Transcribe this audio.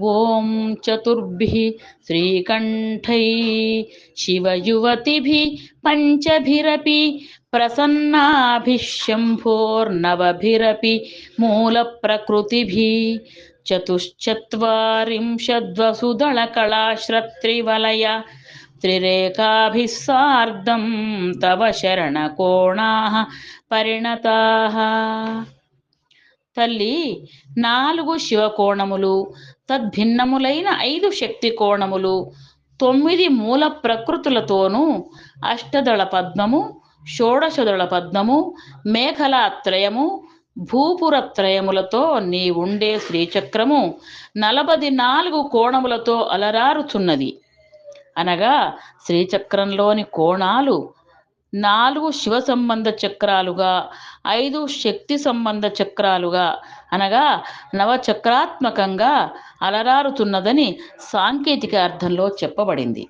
ओम चतुर्भि श्रीकण्ठै शिवयुवति पञ्चभिरपि प्रसन्नाभिः शम्भोर्नवभिरपि मूलप्रकृतिभिः चतुश्चत्वारिंशद्वसुदलकलाश्रत्रिवलय त्रिरेखाभिः सार्धं तव शरणकोणाः परिणताः తల్లి నాలుగు శివకోణములు తద్భిన్నములైన ఐదు శక్తి కోణములు తొమ్మిది మూల ప్రకృతులతోనూ అష్టదళ పద్మము షోడశదళ పద్మము మేఘలాత్రయము భూపురత్రయములతో నీ ఉండే శ్రీచక్రము నలభది నాలుగు కోణములతో అలరారుచున్నది. అనగా శ్రీచక్రంలోని కోణాలు నాలుగు శివ సంబంధ చక్రాలుగా ఐదు శక్తి సంబంధ చక్రాలుగా అనగా నవచక్రాత్మకంగా అలరారుతున్నదని సాంకేతిక అర్థంలో చెప్పబడింది.